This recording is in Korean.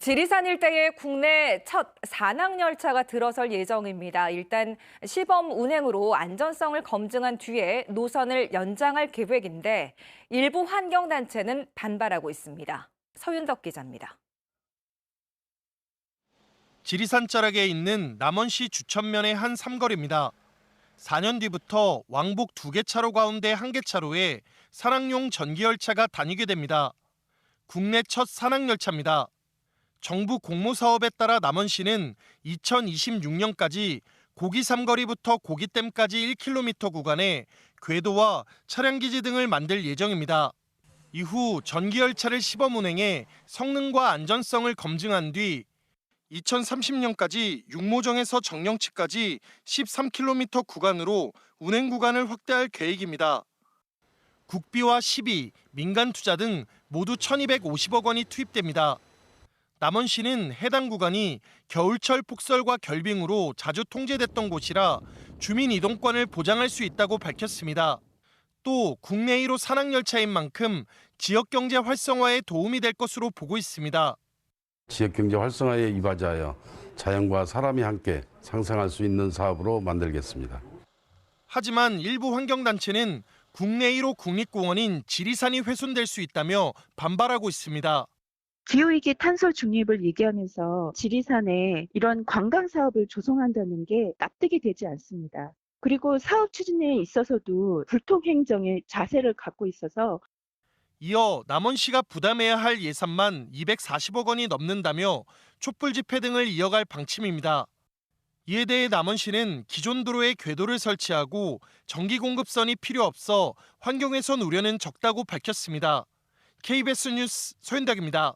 지리산 일대에 국내 첫 산악 열차가 들어설 예정입니다. 일단 시범 운행으로 안전성을 검증한 뒤에 노선을 연장할 계획인데 일부 환경단체는 반발하고 있습니다. 서윤덕 기자입니다. 지리산 자락에 있는 남원시 주천면의 한 삼거리입니다. 4년 뒤부터 왕복 두개 차로 가운데 한개 차로에 산악용 전기열차가 다니게 됩니다. 국내 첫 산악열차입니다. 정부 공모 사업에 따라 남원 시는 2026년까지 고기 삼거리부터 고기댐까지 1km 구간에 궤도와 차량 기지 등을 만들 예정입니다. 이후 전기 열차를 시범 운행해 성능과 안전성을 검증한 뒤 2030년까지 육모정에서 정령치까지 13km 구간으로 운행 구간을 확대할 계획입니다. 국비와 시비, 민간 투자 등 모두 1,250억 원이 투입됩니다. 남원 시는 해당 구간이 겨울철 폭설과 결빙으로 자주 통제됐던 곳이라 주민 이동권을 보장할 수 있다고 밝혔습니다. 또 국내 1호 산악열차인 만큼 지역 경제 활성화에 도움이 될 것으로 보고 있습니다. 지역 경제 활성화에 이바지하여 자연과 사람이 함께 상생할 수 있는 사업으로 만들겠습니다. 하지만 일부 환경단체는 국내 1호 국립공원인 지리산이 훼손될 수 있다며 반발하고 있습니다. 기후위기 탄소 중립을 얘기하면서 지리산에 이런 관광 사업을 조성한다는 게 납득이 되지 않습니다. 그리고 사업 추진에 있어서도 불통행정의 자세를 갖고 있어서 이어 남원시가 부담해야 할 예산만 240억 원이 넘는다며 촛불 집회 등을 이어갈 방침입니다. 이에 대해 남원시는 기존 도로에 궤도를 설치하고 전기 공급선이 필요 없어 환경훼손 우려는 적다고 밝혔습니다. KBS 뉴스 소윤덕입니다.